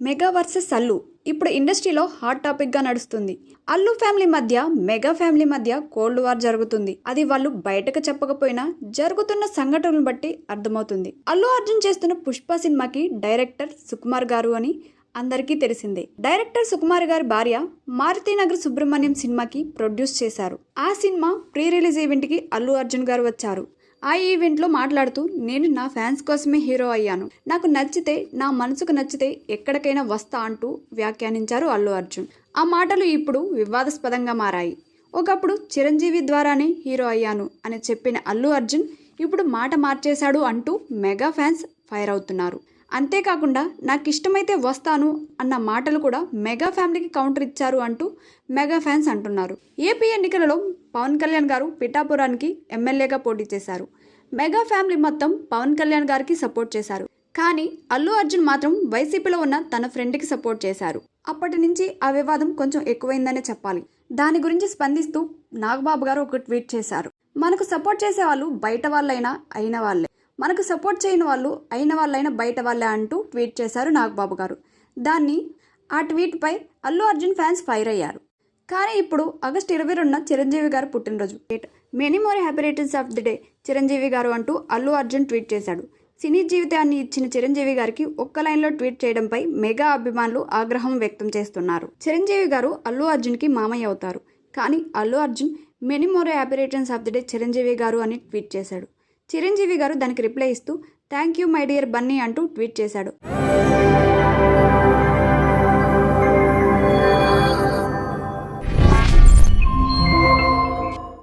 Mega versus Allu ఇప్పుడు ఇండస్ట్రీలో hot టాపిక్గా నడుస్తుంది. అల్లు ఫ్యామిలీ మధ్య మెగా ఫ్యామిలీ మధ్య కోల్డ్ వార్ జరుగుతుంది. అది వాళ్ళు బయటకు చెప్పకపోయినా జరుగుతున్న సంఘటనలు బట్టి అర్థమవుతుంది. అల్లు అర్జున్ చేస్తున్న పుష్ప సినిమాకి డైరెక్టర్ సుకుమార్ గారు అని అందరికీ తెలిసిందే. డైరెక్టర్ సుకుమార్ గారి భార్య మారుతీనగర్ సుబ్రహ్మణ్యం సినిమాకి ప్రొడ్యూస్ చేశారు. ఆ సినిమా ప్రీ రిలీజ్ ఈవెంట్కి అల్లు అర్జున్ గారు వచ్చారు. ఆ ఈవెంట్లో మాట్లాడుతూ నేను నా ఫ్యాన్స్ కోసమే హీరో అయ్యాను. నాకు నచ్చితే నా మనసుకు నచ్చితే ఎక్కడికైనా వస్తా అంటూ వ్యాఖ్యానించారు అల్లు అర్జున్. ఆ మాటలు ఇప్పుడు వివాదాస్పదంగా మారాయి. ఒకప్పుడు చిరంజీవి ద్వారానే హీరో అయ్యాను అని చెప్పిన అల్లు అర్జున్ ఇప్పుడు మాట మార్చేశాడు అంటూ మెగా ఫ్యాన్స్ ఫైర్ అవుతున్నారు. అంతేకాకుండా నాకు ఇష్టమైతే వస్తాను అన్న మాటలు కూడా మెగా ఫ్యామిలీకి కౌంటర్ ఇచ్చారు అంటూ మెగా ఫ్యాన్స్ అంటున్నారు. ఏపీ ఎన్నికలలో పవన్ కళ్యాణ్ గారు పిఠాపురానికి ఎమ్మెల్యేగా పోటీ చేశారు. మెగా ఫ్యామిలీ మొత్తం పవన్ కళ్యాణ్ గారికి సపోర్ట్ చేశారు. కానీ అల్లు అర్జున్ మాత్రం వైసీపీలో ఉన్న తన ఫ్రెండ్కి సపోర్ట్ చేశారు. అప్పటి నుంచి ఆ వివాదం కొంచెం ఎక్కువైందనే చెప్పాలి. దాని గురించి స్పందిస్తూ నాగబాబు గారు ఒక ట్వీట్ చేశారు. మనకు సపోర్ట్ చేసే వాళ్ళు బయట వాళ్ళైనా అయిన వాళ్ళే. మనకు సపోర్ట్ చేయని వాళ్ళు అయిన వాళ్ళైనా బయట వాళ్ళే అంటూ ట్వీట్ చేశారు నాగబాబు గారు. దాన్ని ఆ ట్వీట్పై అల్లు అర్జున్ ఫ్యాన్స్ ఫైర్ అయ్యారు. కానీ ఇప్పుడు ఆగస్ట్ ఇరవై రెండున చిరంజీవి గారు పుట్టినరోజు. Many more happy returns of the day Chiranjeevi garu అంటూ అల్లు అర్జున్ ట్వీట్ చేశాడు. సినీ జీవితాన్ని ఇచ్చిన చిరంజీవి గారికి ఒక్క లైన్లో ట్వీట్ చేయడంపై మెగా అభిమానులు ఆగ్రహం వ్యక్తం చేస్తున్నారు. చిరంజీవి గారు అల్లు అర్జున్కి మామయ్య అవుతారు. కానీ Allu Arjun many more happy returns of the day Chiranjeevi garu అని ట్వీట్ చేశాడు. చిరంజీవి గారు దానికి రిప్లై ఇస్తూ thank you my dear Bunny అంటూ ట్వీట్ చేశాడు.